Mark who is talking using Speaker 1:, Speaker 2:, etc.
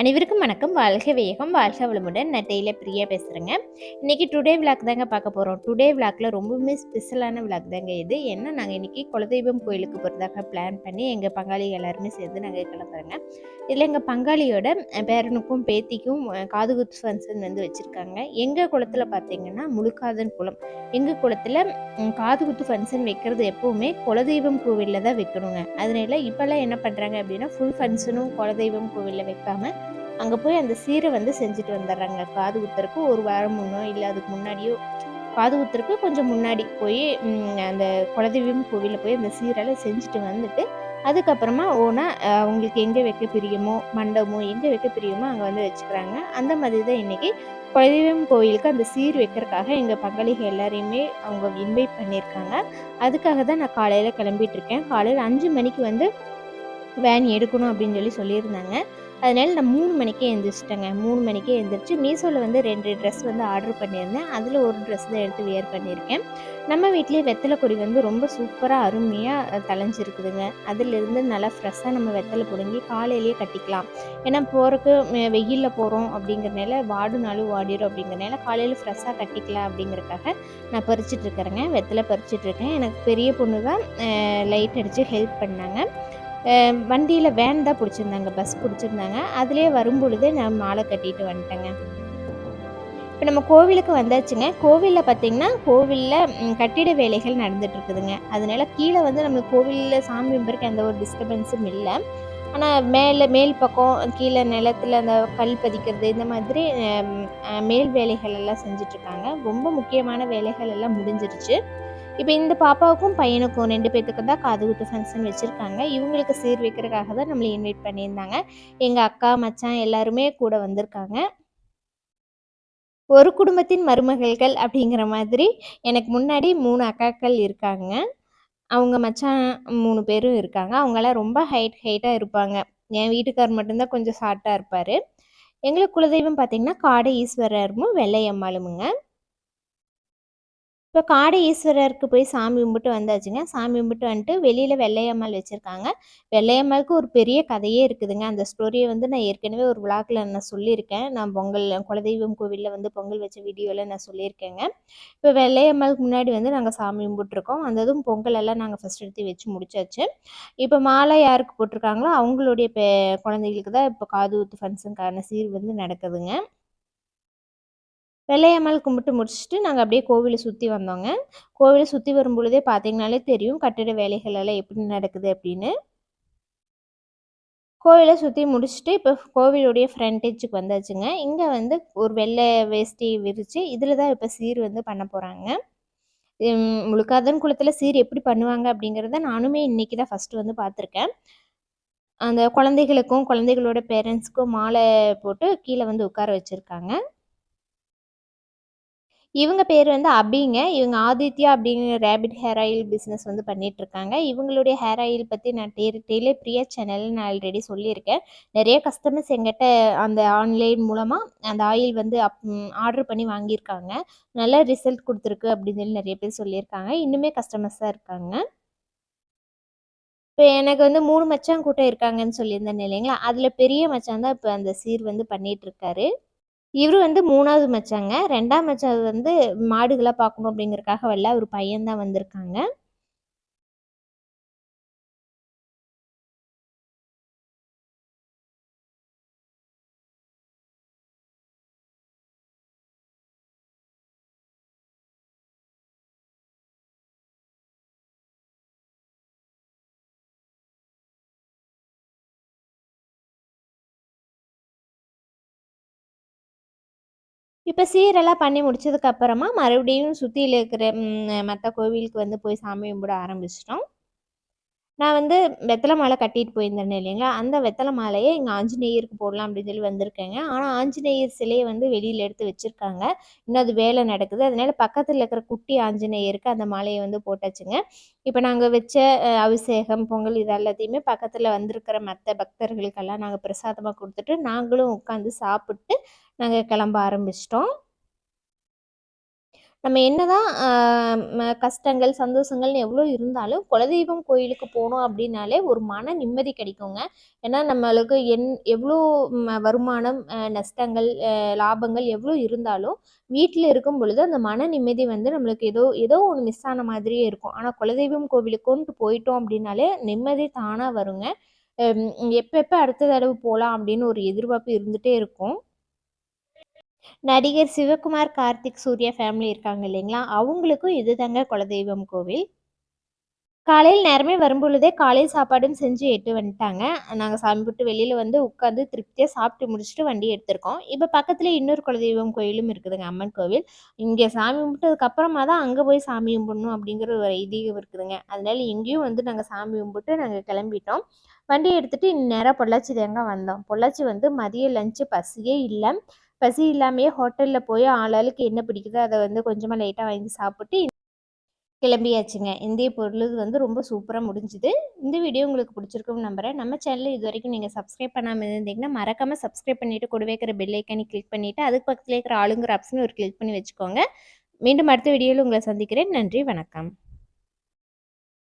Speaker 1: அனைவருக்கும் வணக்கம். வாழ்க வேகம். வாழ்க வளமுடன். நான் டெய்லர் பிரியா பேசுகிறேங்க இன்றைக்கி டுடே விளாக் தாங்க பார்க்க போகிறோம் டுடே விளாக்ல ரொம்பவுமே ஸ்பெஷலான விளாக் தாங்க இது. ஏன்னா நாங்கள் இன்றைக்கி குலதெய்வம் கோயிலுக்கு போகிறதாக பிளான் பண்ணி எங்கள் பங்காளி எல்லாருமே சேர்ந்து நாங்கள் கிளம்புறோங்க. இதில் எங்கள் பங்காளியோட பேரனுக்கும் பேத்திக்கும் காது குத்து ஃபங்க்ஷன் வந்து வச்சுருக்காங்க. எங்கள் குளத்தில் பார்த்தீங்கன்னா முழுக்காதன் குளம். எங்கள் குளத்தில் காது குத்து ஃபங்க்ஷன் வைக்கிறது எப்போவுமே குலதெய்வம் கோவிலில் தான் வைக்கணுங்க. அதனால இப்போல்லாம் என்ன பண்ணுறாங்க அப்படின்னா ஃபுல் ஃபங்க்ஷனும் குலதெய்வம் கோவிலில் வைக்காமல் அங்கே போய் அந்த சீரை வந்து செஞ்சுட்டு வந்துடுறாங்க. காது குத்துறதுக்கு ஒரு வாரம் முன்னோ இல்லை அதுக்கு முன்னாடியோ காது குத்துறதுக்கு கொஞ்சம் முன்னாடி போய் அந்த குலதெய்வம் கோவிலில் போய் அந்த சீரெல்லாம் செஞ்சுட்டு வந்துட்டு அதுக்கப்புறமா ஓனா அவங்களுக்கு எங்கே வைக்க பிரியமோ மண்டபமோ எங்கே வைக்க பிரியமோ அங்கே வந்து வச்சுக்கிறாங்க. அந்த மாதிரி தான் இன்றைக்கி குலதெய்வம் கோயிலுக்கு அந்த சீர் வைக்கிறதுக்காக எங்கள் பங்காளிகள் எல்லாரையுமே அவங்க இன்வைட் பண்ணியிருக்காங்க. அதுக்காக தான் நான் காலையில் கிளம்பிட்டு இருக்கேன். காலையில் அஞ்சு மணிக்கு வந்து வேன் எடுக்கணும் அப்படின்னு சொல்லி சொல்லியிருந்தாங்க. அதனால் நான் மூணு மணிக்கே எழுந்திரிச்சிட்டேங்க. மூணு மணிக்கே எழுந்திரிச்சு மீஷோவில் வந்து ரெண்டு ட்ரெஸ் வந்து ஆர்டர் பண்ணியிருந்தேன். அதில் ஒரு ட்ரெஸ் தான் எடுத்து வியர் பண்ணியிருக்கேன். நம்ம வீட்லேயே வெத்தலை கொடி வந்து ரொம்ப சூப்பராக அருமையாக தலைஞ்சிருக்குதுங்க அதிலிருந்து நல்லா ஃப்ரெஷ்ஷாக நம்ம வெத்தலை பிடுங்கி காலையிலேயே கட்டிக்கலாம். ஏன்னா போகிறக்கு வெயிலில் போகிறோம் அப்படிங்கிறனால வாடுனாலும் வாடிடும் அப்படிங்கிறனால காலையில் ஃப்ரெஷ்ஷாக கட்டிக்கலாம் அப்படிங்கிறக்காக நான் பறிச்சிட்ருக்கிறேங்க வெத்தலை பறிச்சிட்ருக்கேன் எனக்கு பெரிய பொண்ணு தான் லைட் அடித்து ஹெல்ப் பண்ணாங்க. வண்டியில் வேன் தான் பிடிச்சிருந்தாங்க பஸ் பிடிச்சிருந்தாங்க. அதிலே வரும்பொழுது நான் மாலை கட்டிட்டு வந்துட்டேங்க. இப்போ நம்ம கோவிலுக்கு வந்தாச்சுங்க. கோவிலில் பார்த்திங்கன்னா கோவிலில் கட்டிட வேலைகள் நடந்துகிட்ருக்குதுங்க அதனால கீழே வந்து நம்ம கோவிலில் சாமி கும்பிட்றக்கு எந்த ஒரு டிஸ்டர்பன்ஸும் இல்லை. ஆனால் மேலே மேல் பக்கம் கீழே நிலத்தில் அந்த கல் பதிக்கிறது இந்த மாதிரி மேல் வேலைகள் எல்லாம் செஞ்சிட்ருக்காங்க ரொம்ப முக்கியமான வேலைகள் எல்லாம் முடிஞ்சிருச்சு. இப்போ இந்த பாப்பாவுக்கும் பையனுக்கும் ரெண்டு பேர்த்துக்கு தான் காது குத்து ஃபங்க்ஷன் வச்சுருக்காங்க. இவங்களுக்கு சீர் வைக்கிறதுக்காக தான் நம்மளை இன்வைட் பண்ணியிருந்தாங்க. எங்கள் அக்கா மச்சான் எல்லாருமே கூட வந்திருக்காங்க. ஒரு குடும்பத்தின் மருமகள்கள் அப்படிங்கிற மாதிரி எனக்கு முன்னாடி மூணு அக்காக்கள் இருக்காங்க. அவங்க மச்சான் மூணு பேரும் இருக்காங்க. அவங்களாம் ரொம்ப ஹைட் ஹைட்டாக இருப்பாங்க. என் வீட்டுக்கார் மட்டும்தான் கொஞ்சம் ஷார்ட்டாக இருப்பார். எங்களுக்கு குலதெய்வம் பார்த்திங்கன்னா காடை ஈஸ்வரரும் வெள்ளையம்மாளுமுங்க. இப்போ காடு ஈஸ்வரருக்கு போய் சாமி கும்பிட்டு வந்தாச்சுங்க. சாமி கும்பிட்டு வந்துட்டு வெளியில் வெள்ளையம்மாள் வச்சுருக்காங்க. வெள்ளையம்மாளுக்கு ஒரு பெரிய கதையே இருக்குதுங்க. அந்த ஸ்டோரியை வந்து நான் ஏற்கனவே ஒரு விழாக்கில் நான் சொல்லியிருக்கேன். நான் பொங்கல் குலதெய்வம் கோவிலில் வந்து பொங்கல் வச்ச வீடியோவில் நான் சொல்லியிருக்கேங்க. இப்போ வெள்ளையம்மாளுக்கு முன்னாடி வந்து நாங்கள் சாமி கும்பிட்டுருக்கோம். அந்ததும் பொங்கல் எல்லாம் நாங்கள் ஃபஸ்ட் எடுத்து வச்சு முடிச்சாச்சு. இப்போ மாலை யாருக்கு போட்டிருக்காங்களோ அவங்களுடைய குழந்தைகளுக்கு தான் இப்போ காது ஊத்து ஃபங்க்ஷனுக்கான சீர் வந்து நடக்குதுங்க. வெள்ளையம்மாள் கும்பிட்டு முடிச்சுட்டு நாங்கள் அப்படியே கோவிலை சுற்றி வந்தோங்க. கோவிலை சுற்றி வரும்பொழுதே பார்த்தீங்கனாலே தெரியும் கட்டிட வேலைகள் எல்லாம் எப்படி நடக்குது அப்படின்னு. கோவிலை சுற்றி முடிச்சுட்டு இப்போ கோவிலுடைய ஃப்ரண்டேஜுக்கு வந்தாச்சுங்க. இங்கே வந்து ஒரு வெள்ளை வேஷ்டி விரித்து இதில் தான் இப்போ சீர் வந்து பண்ண போகிறாங்க முழுக்காதன் குளத்தில் சீர் எப்படி பண்ணுவாங்க அப்படிங்கிறத நானுமே இன்றைக்கி தான் ஃபஸ்ட்டு வந்து பார்த்துருக்கேன் அந்த குழந்தைகளுக்கும் குழந்தைகளோட பேரண்ட்ஸ்க்கும் மாலை போட்டு கீழே வந்து உட்கார வச்சுருக்காங்க. இவங்க பேர் வந்து அபிங்க. இவங்க ஆதித்யா அப்படிங்கிற ரேபிட் ஹேர் ஆயில் பிஸ்னஸ் வந்து பண்ணிட்டுருக்காங்க. இவங்களுடைய ஹேர் ஆயில் பற்றி நான் டே டெய்லே பிரியா சேனல் நான் ஆல்ரெடி சொல்லியிருக்கேன். நிறைய கஸ்டமர்ஸ் எங்கிட்ட அந்த ஆன்லைன் மூலமாக அந்த ஆயில் வந்து அப் ஆர்டர் பண்ணி வாங்கியிருக்காங்க. நல்ல ரிசல்ட் கொடுத்துருக்கு அப்படின்னு சொல்லி நிறைய பேர் சொல்லியிருக்காங்க. இன்னுமே கஸ்டமர்ஸாக இருக்காங்க. இப்போ எனக்கு வந்து மூணு மச்சான் கூட்டம் இருக்காங்கன்னு சொல்லியிருந்தேன் இல்லைங்களா? அதில் பெரிய மச்சான் தான் இப்போ அந்த சீர் வந்து பண்ணிட்டுருக்காரு. இவரு வந்து மூணாவது மச்சாங்க. ரெண்டாம் மச்சாவது வந்து மாடுகள பார்க்கணும் அப்படிங்கிறக்காக வரல. ஒரு பையன் தான் வந்திருக்காங்க. இப்போ சீரெல்லாம் பண்ணி முடிச்சதுக்கப்புறமா மறுபடியும் சுற்றியில் இருக்கிற மற்ற கோவிலுக்கு வந்து போய் சாமி கும்பிட ஆரம்பிச்சிட்டோம். நான் வந்து வெத்தலை மாலை கட்டிட்டு போயிருந்தேன் இல்லைங்களா? அந்த வெத்தலை மாலையை இங்கே ஆஞ்சநேயருக்கு போடலாம் அப்படின்னு சொல்லி வந்திருக்கேங்க. ஆனால் ஆஞ்சநேயர் சிலையை வந்து வெளியில் எடுத்து வச்சுருக்காங்க. இன்னும் அது வேலை நடக்குது. அதனால பக்கத்தில் இருக்கிற குட்டி ஆஞ்சநேயருக்கு அந்த மாலையை வந்து போட்டாச்சுங்க. இப்போ நாங்கள் வச்ச அபிஷேகம் பொங்கல் இது எல்லாத்தையுமே பக்கத்தில் வந்திருக்கிற மற்ற பக்தர்களுக்கெல்லாம் நாங்கள் பிரசாதமாக கொடுத்துட்டு நாங்களும் உட்காந்து சாப்பிட்டு நாங்கள் கிளம்ப ஆரம்பிச்சிட்டோம். நம்ம என்னதான் கஷ்டங்கள் சந்தோஷங்கள்னு எவ்வளோ இருந்தாலும் குலதெய்வம் கோயிலுக்கு போனோம் அப்படின்னாலே ஒரு மன நிம்மதி கிடைக்குங்க. ஏன்னா நம்மளுக்கு என் எவ்வளோ வருமானம் நஷ்டங்கள் லாபங்கள் எவ்வளோ இருந்தாலும் வீட்டில் இருக்கும் பொழுது அந்த மன நிம்மதி வந்து நம்மளுக்கு ஏதோ ஏதோ ஒன்று மிஸ் ஆன மாதிரியே இருக்கும். ஆனால் குலதெய்வம் கோவிலுக்குன்ட்டு போயிட்டோம் அப்படின்னாலே நிம்மதி தானாக வருங்க. எப்போ எப்போ அடுத்த தடவை போகலாம் அப்படின்னு ஒரு எதிர்பார்ப்பு இருந்துகிட்டே இருக்கும். நடிகர் சிவகுமார் கார்த்திக் சூர்யா ஃபேமிலி இருக்காங்க இல்லைங்களா? அவங்களுக்கும் இதுதாங்க குலதெய்வம் கோவில். காலையில் நேரமே வரும்பொழுதே காலை சாப்பாடும் செஞ்சு எட்டு வந்துட்டாங்க. நாங்கள் சாமி விட்டு வெளியில் வந்து உட்காந்து திருப்தியாக சாப்பிட்டு முடிச்சுட்டு வண்டி எடுத்திருக்கோம். இப்போ பக்கத்தில் இன்னொரு குலதெய்வம் கோயிலும் இருக்குதுங்க அம்மன் கோவில். இங்கே சாமி கும்பிட்டதுக்கு அப்புறமா தான் அங்கே போய் சாமி கும்பிடணும் அப்படிங்கிற ஒரு ஐதீகம் இருக்குதுங்க. அதனால இங்கேயும் வந்து நாங்கள் சாமி கும்பிட்டு நாங்கள் கிளம்பிட்டோம். வண்டி எடுத்துகிட்டு நேராக பொள்ளாச்சி தேங்க வந்தோம். பொள்ளாச்சி வந்து மதிய லஞ்சு பசியே இல்லை. பசி இல்லாமையே ஹோட்டலில் போய் ஆளாளுக்கு என்ன பிடிக்குதோ அதை வந்து கொஞ்சமாக லைட்டாக வாங்கி சாப்பிட்டு கிளம்பியாச்சுங்க. இந்திய பொருள் வந்து ரொம்ப சூப்பராக முடிஞ்சுது. இந்த வீடியோ உங்களுக்கு பிடிச்சிருக்கும் நம்புகிறேன் நம்ம சேனலில் இது வரைக்கும் நீங்கள் சப்ஸ்கிரைப் பண்ணாமல் இருந்தீங்கன்னா மறக்காமல் சப்ஸ்கிரைப் பண்ணிவிட்டு கூட வைக்கிற பெல் ஐக்கனை கிளிக் பண்ணிவிட்டு அதுக்கு பக்கத்தில் இருக்கிற ஆளுங்கிற ஆப்ஷன் ஒரு கிளிக் பண்ணி வச்சுக்கோங்க. மீண்டும் அடுத்த வீடியோவில் உங்களை சந்திக்கிறேன். நன்றி வணக்கம்.